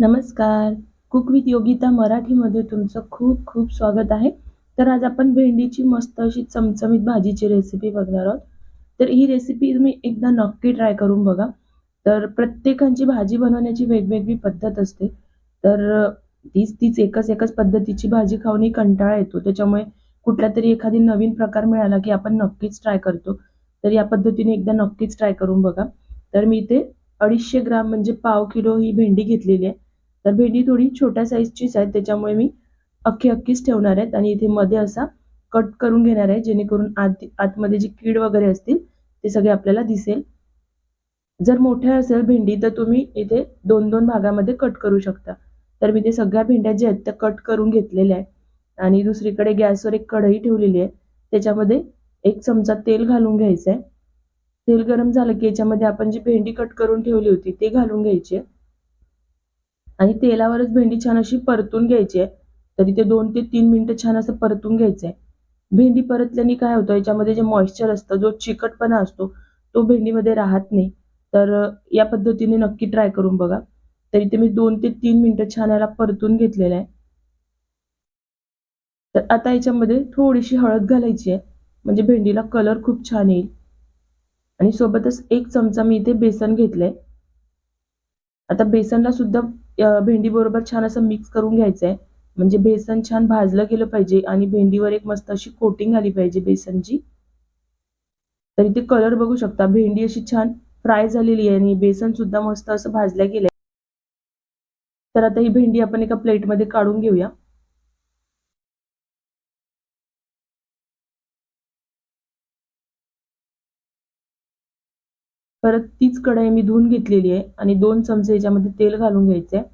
नमस्कार. Cook with Yogita मराठीमध्ये तुमचं खूप खूप स्वागत आहे. तर आज आपण भेंडीची मस्त अशी चमचमीत भाजीची रेसिपी बघणार आहोत. तर ही रेसिपी तुम्ही एकदा नक्की ट्राय करून बघा. तर प्रत्येकांची भाजी बनवण्याची वेगवेगळी पद्धत असते. तर तीच तीच एकच एकच पद्धतीची भाजी खाऊनही कंटाळा येतो. त्याच्यामुळे कुठला तरी एखादी नवीन प्रकार मिळाला की आपण नक्कीच ट्राय करतो. तर या पद्धतीने एकदा नक्कीच ट्राय करून बघा. तर मी इथे अडीचशे ग्राम म्हणजे पाव किलो ही भेंडी घेतलेली आहे. तर भेंडी थोडी छोट्या साईजचीच आहे. त्याच्यामुळे मी अख्खी अख्खीच ठेवणार आहेत आणि इथे मध्ये असा कट करून घेणार आहे जेणेकरून आत आतमध्ये जी कीड वगैरे असतील ते सगळे आपल्याला दिसेल. जर मोठ्या असेल भेंडी तर तुम्ही इथे दोन दोन भागामध्ये कट करू शकता. तर मी ते सगळ्या भेंड्या ज्या आहेत त्या कट करून घेतलेल्या आहेत. आणि दुसरीकडे गॅसवर एक कढई ठेवलेली आहे. त्याच्यामध्ये एक चमचा तेल घालून घ्यायचं आहे तेल गरम झालं की याच्यामध्ये आपण जी भेंडी कट करून ठेवली होती ते घालून घ्यायची आहे. आणि तेलावरच भेंडी छान अशी परतून घ्यायची आहे. तरी ते दोन ते तीन मिनटं छान असं परतून घ्यायचं आहे. भेंडी परतल्याने काय होतं याच्यामध्ये जे मॉइश्चर असतं जो चिकटपणा असतो तो भेंडीमध्ये राहत नाही. तर या पद्धतीने नक्की ट्राय करून बघा. तरी ते मी दोन ते तीन मिनटं छान याला परतून घेतलेलं आहे. तर आता याच्यामध्ये थोडीशी हळद घालायची आहे. म्हणजे भेंडीला कलर खूप छान येईल. आणि सोबतच एक चमचा मी इथे बेसन घेतलंय. आता बेसनला सुद्धा भेंडी बरोबर छान असं मिक्स करून घ्यायचं आहे म्हणजे बेसन छान भाजलं गेलं पाहिजे आणि भेंडीवर एक मस्त अशी कोटिंग आली पाहिजे बेसनची. तर इथे कलर बघू शकता. भेंडी अशी छान फ्राय झालेली आहे आणि बेसन सुद्धा मस्त असं भाजल्या गेलंय. तर आता ही भेंडी आपण एका प्लेटमध्ये काढून घेऊया. परत तीच कढाई मी धुवून घेतलेली आहे आणि दोन चमचे याच्यामध्ये तेल घालून घ्यायचे आहे.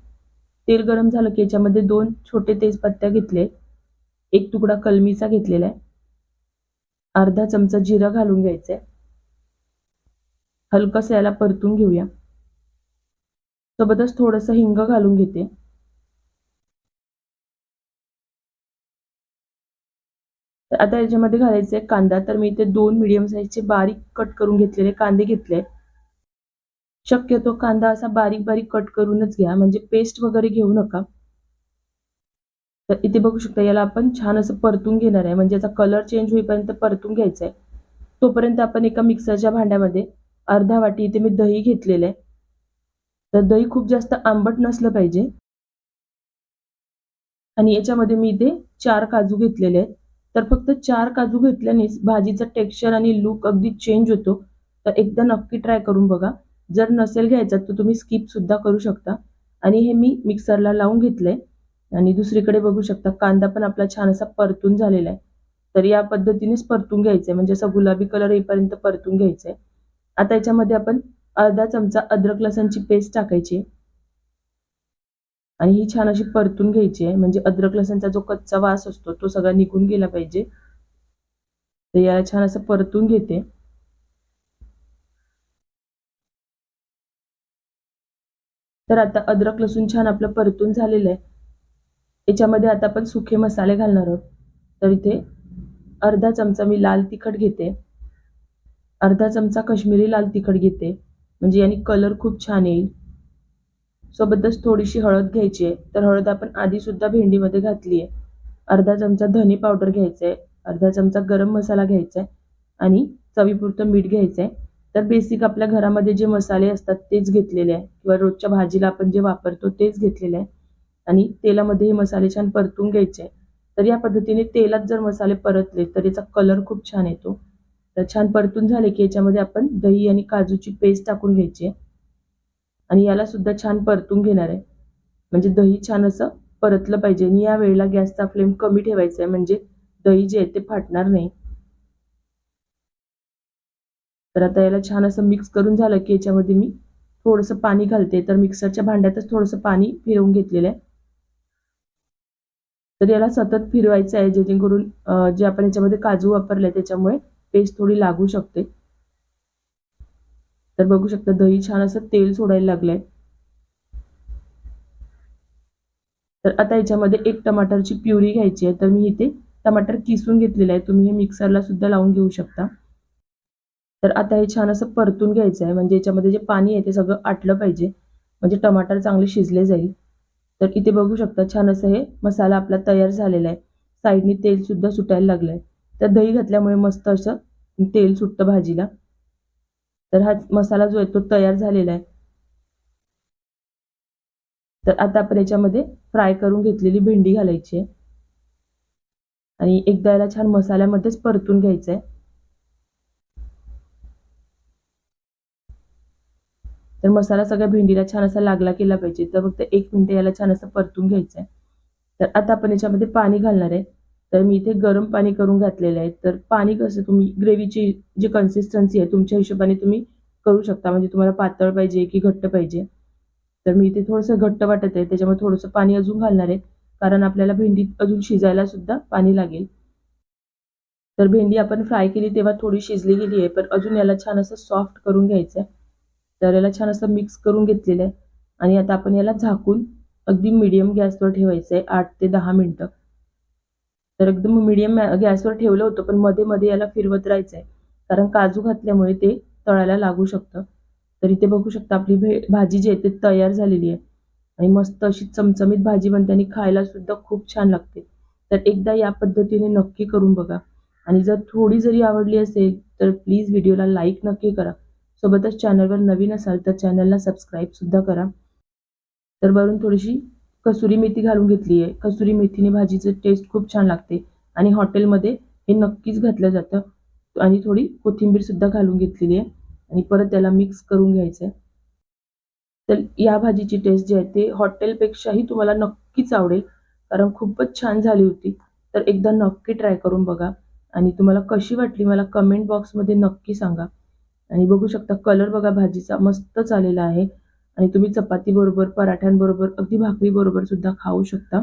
तेल गरम झालं की याच्यामध्ये दोन छोटे तेजपत्त्या घेतले एक तुकडा कलमीचा घेतलेला आहे. अर्धा चमचा जिरा घालून घ्यायचा आहे. हलकस याला परतून घेऊया. सोबतच थोडंसं हिंग घालून घेते. तर आता याच्यामध्ये घालायचे कांदा. तर मी इथे दोन मिडियम साईजचे बारीक कट करून घेतलेले कांदे घेतले शक्यतो कांदा असा बारीक बारीक कट करूनच घ्या म्हणजे पेस्ट वगैरे घेऊ नका. तर इथे बघू शकता याला आपण छान असं परतून घेणार आहे. म्हणजे याचा कलर चेंज होईपर्यंत परतून घ्यायचा आहे तोपर्यंत आपण एका मिक्सरच्या भांड्यामध्ये अर्धा वाटी इथे मी दही घेतलेलं आहे. तर दही खूप जास्त आंबट नसलं पाहिजे. आणि याच्यामध्ये मी इथे चार काजू घेतलेले आहेत. तर फक्त चार काजू घेतल्यानेच भाजीचा टेक्स्चर आणि लुक अगदी चेंज होतो. तर एकदा नक्की ट्राय करून बघा. जर नसेल घ्यायचा तर तुम्ही स्किप सुद्धा करू शकता. आणि हे मी मिक्सरला लावून घेतलंय. आणि दुसरीकडे बघू शकता कांदा पण आपला छान असा परतून झालेला आहे. तर या पद्धतीनेच परतून घ्यायचंय. म्हणजे असा गुलाबी कलर येईपर्यंत परतून घ्यायचंय. आता याच्यामध्ये आपण अर्धा चमचा अद्रक लसणची पेस्ट टाकायची. आणि ही छान अशी परतून घ्यायची आहे. म्हणजे अद्रक लसणचा जो कच्चा वास असतो तो सगळा निघून गेला पाहिजे. तर याला छान असं परतून घेते. तर आता अद्रक लसूण छान आपलं परतून झालेलं आहे. याच्यामध्ये आता आपण सुखे मसाले घालणार आहोत. तर इथे अर्धा चमचा मी लाल तिखट घेते. अर्धा चमचा कश्मीरी लाल तिखट घेते. म्हणजे याने कलर खूप छान येईल. सोबतच थोडीशी हळद घ्यायची आहे. तर हळद आपण आधी सुद्धा भेंडीमध्ये घातली आहे. अर्धा चमचा धने पावडर घ्यायचा आहे. अर्धा चमचा गरम मसाला घ्यायचा आहे. आणि चवीपुरतं मीठ घ्यायचं आहे. तर बेसिक आपल्या घरामध्ये जे मसाले असतात तेच घेतलेले आहे. किंवा रोजच्या भाजीला आपण जे वापरतो तेच घेतलेले आहे. आणि तेलामध्ये हे मसाले छान परतून घ्यायचे तर या पद्धतीने तेलात जर मसाले परतले तर याचा कलर खूप छान येतो. तर छान परतून झाले की याच्यामध्ये आपण दही आणि काजूची पेस्ट टाकून घ्यायची आहे. आणि याला सुद्धा छान परतून घेणार आहे. म्हणजे दही छान असं परतलं पाहिजे. आणि या वेळेला गॅसचा फ्लेम कमी ठेवायचा आहे. म्हणजे दही जे आहे ते फाटणार नाही. तर आता याला छान असं मिक्स करून झालं की याच्यामध्ये मी थोडंसं पाणी घालते. तर मिक्सरच्या भांड्यातच थोडंसं पाणी फिरवून घेतलेलं आहे. तर याला सतत फिरवायचं आहे जेणेकरून जे आपण याच्यामध्ये काजू वापरले त्याच्यामुळे पेस्ट थोडी लागू शकते. तर बघू शकता दही छान असं तेल सोडायला लागलंय. तर आता याच्यामध्ये एक टमाटरची प्युरी घ्यायची आहे. तर मी इथे टमाटर किसून घेतलेलं आहे. तुम्ही हे मिक्सरला सुद्धा लावून घेऊ शकता. तर आता हे छान असं परतून घ्यायचं आहे. म्हणजे याच्यामध्ये जे पाणी आहे ते सगळं आटलं पाहिजे. म्हणजे टमाटर चांगले शिजले जाईल. तर इथे बघू शकता छान असं हे मसाला आपला तयार झालेला आहे. साईडने तेल सुद्धा सुटायला लागलंय तर दही घातल्यामुळे मस्त असं तेल सुटतं भाजीला. तर हा मसाला जो आहे तो तयार झालेला आहे. तर आता आपण याच्यामध्ये फ्राय करून घेतलेली भेंडी घालायची आहे. आणि एकदा याला छान मसाल्यामध्येच परतून घ्यायचं आहे. तर मसाला सगळ्या भेंडीला छान असा लागला केला पाहिजे. तर फक्त एक मिनटं याला छान असं परतून घ्यायचं आहे तर आता आपण याच्यामध्ये पाणी घालणार आहे. तर मी इथे गरम पाणी करून घातलेलं आहे. तर पाणी कसं तुम्ही ग्रेव्हीची जी कन्सिस्टन्सी आहे तुमच्या हिशोबाने तुम्ही करू शकता. म्हणजे तुम्हाला पातळ पाहिजे की घट्ट पाहिजे. तर मी इथे थोडंसं घट्ट वाटत आहे. त्याच्यामुळे थोडंसं पाणी अजून घालणार आहे. कारण आपल्याला भेंडी अजून शिजायला सुद्धा पाणी लागेल. तर भेंडी आपण फ्राय केली तेव्हा थोडी शिजली गेली आहे. पण अजून याला छान असं सॉफ्ट करून घ्यायचं आहे तर याला छान असं मिक्स करून घेतलेलं आहे. आणि आता आपण याला झाकून अगदी मिडियम गॅसवर ठेवायचं आहे आठ ते दहा मिनटं. तर एकदम मिडियम गॅसवर ठेवलं होतं पण मध्ये मध्ये याला फिरवत राहायचं आहे कारण काजू घातल्यामुळे ते तळायला लागू शकतं. तर इथे बघू शकता आपली भे भाजी जी आहे ते तयार झालेली आहे. आणि मस्त अशी चमचमीत भाजी बनते आणि खायला सुद्धा खूप छान लागते. तर एकदा या पद्धतीने नक्की करून बघा. आणि जर थोडी जरी आवडली असेल तर प्लीज व्हिडिओला लाईक नक्की करा. सोबतच चॅनलवर नवीन असाल तर चॅनलला सबस्क्राईब सुद्धा करा. तर वरून थोडीशी कसुरी मेथी घालून घेतली आहे. कसुरी मेथीने भाजीचं टेस्ट खूप छान लागते आणि हॉटेलमध्ये हे नक्कीच घातलं जातं. आणि थोडी कोथिंबीर सुद्धा घालून घेतलेली आहे. आणि परत त्याला मिक्स करून घ्यायचं आहे. तर या भाजीची टेस्ट जी आहे ते हॉटेलपेक्षाही तुम्हाला नक्कीच आवडेल. कारण खूपच छान झाली होती. तर एकदा नक्की ट्राय करून बघा. आणि तुम्हाला कशी वाटली मला कमेंट बॉक्समध्ये नक्की सांगा. आणि बघू शकता कलर बघा भाजीचा मस्तच आलेला आहे. आणि तुम्ही चपातीबरोबर पराठ्यांबरोबर अगदी भाकरीबरोबर सुद्धा खाऊ शकता.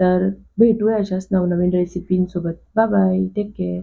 तर भेटूया अशाच नवनवीन रेसिपींसोबत बाय बाय टेक केअर